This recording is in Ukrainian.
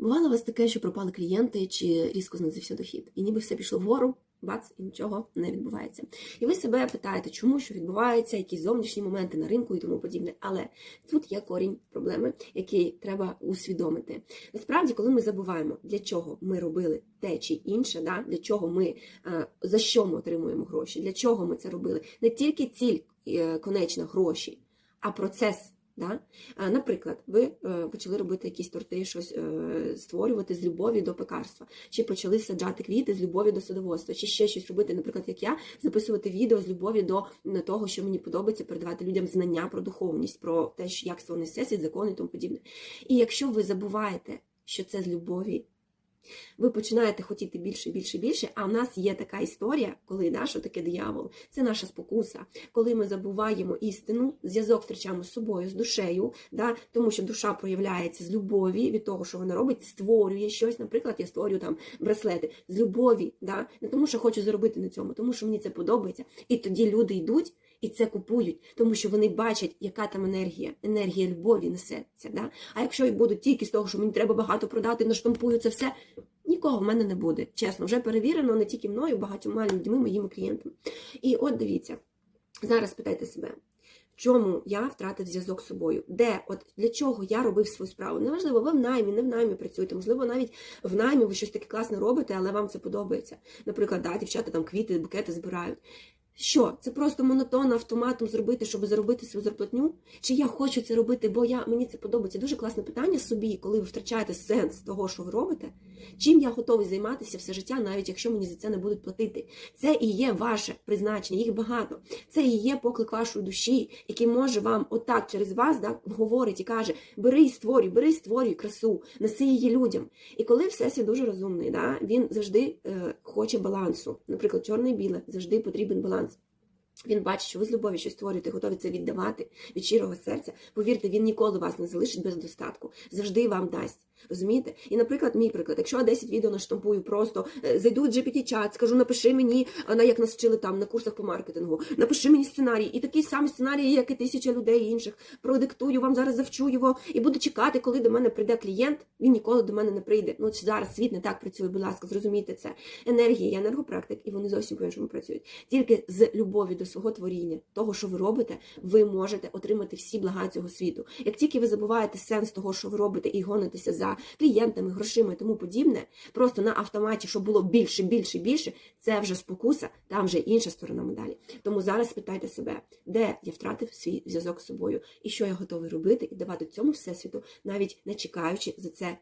Бувало у вас таке, що пропали клієнти чи різко знизився дохід, і ніби все пішло вгору, бац, і нічого не відбувається. І ви себе питаєте, чому що відбувається, якісь зовнішні моменти на ринку і тому подібне. Але тут є корінь проблеми, який треба усвідомити. Насправді, коли ми забуваємо, для чого ми робили те чи інше, да, для чого ми е, за що ми отримуємо гроші, для чого ми це робили, не тільки ціль е, конечна гроші, а процес. Да? Наприклад, ви е, почали робити якісь торти, щось е, створювати з любові до пекарства, чи почали саджати квіти з любові до садоводства, чи ще щось робити, наприклад, як я, записувати відео з любові до того, що мені подобається, передавати людям знання про духовність, про те, як створений всесвіт, закони і тому подібне. І якщо ви забуваєте, що це з любові, ви починаєте хотіти більше, більше, більше. А в нас є така історія, коли да, що таке диявол, це наша спокуса, коли ми забуваємо істину, зв'язок втрачаємо з собою, з душею, да, тому що душа проявляється з любові від того, що вона робить, створює щось. Наприклад, я створюю там браслети з любові, да, не тому, що хочу заробити на цьому, тому що мені це подобається. І тоді люди йдуть. І це купують, тому що вони бачать, яка там енергія, енергія любові несеться. Да? А якщо і будуть тільки з того, що мені треба багато продати, наштампую це все, нікого в мене не буде. Чесно, вже перевірено не тільки мною, багатьма людьми, моїми клієнтами. І от дивіться, зараз питайте себе. Чому я втратив зв'язок з собою? Де, от для чого я робив свою справу? Неважливо, ви в наймі, не в наймі працюєте. Можливо, навіть в наймі ви щось таке класне робите, але вам це подобається. Наприклад, да, дівчата там квіти, букети збирають. Що? Це просто монотонно автоматом зробити, щоб заробити свою зарплатню? Чи я хочу це робити, бо я, мені це подобається? Дуже класне питання собі, коли ви втрачаєте сенс того, що ви робите. Чим я готовий займатися все життя, навіть якщо мені за це не будуть платити? Це і є ваше призначення, їх багато. Це і є поклик вашої душі, який може вам отак через вас да, говорить і каже: бери і створюй, бери і створюй красу, неси її людям. І коли всесвіт дуже розумний, да, він завжди е, хоче балансу. Наприклад, чорне і біле завжди потрібен баланс. Він бачить, що ви з любові щось створюєте, готові це віддавати від щирого серця. Повірте, він ніколи вас не залишить без достатку, завжди вам дасть. Розумієте? І, наприклад, мій приклад, якщо я 10 відео наштампую, просто е, зайду в GPT-чат, скажу, напиши мені, на як нас вчили там на курсах по маркетингу, напиши мені сценарій, і такий самий сценарій, як і тисяча людей інших. Продиктую вам зараз завчу його і буду чекати, коли до мене прийде клієнт. Він ніколи до мене не прийде. Ну зараз світ не так працює, будь ласка, зрозумійте це. Енергія, я енергопрактик, і вони зовсім по-іншому працюють. Тільки з любові до свого творіння, того, що ви робите, ви можете отримати всі блага цього світу. Як тільки ви забуваєте сенс того, що ви робите, і гонитеся за клієнтами, грошима і тому подібне, просто на автоматі, щоб було більше, більше, більше, це вже спокуса, там вже інша сторона медалі. Тому зараз питайте себе, де я втратив свій зв'язок з собою, і що я готовий робити і давати цьому всесвіту, навіть не чекаючи за це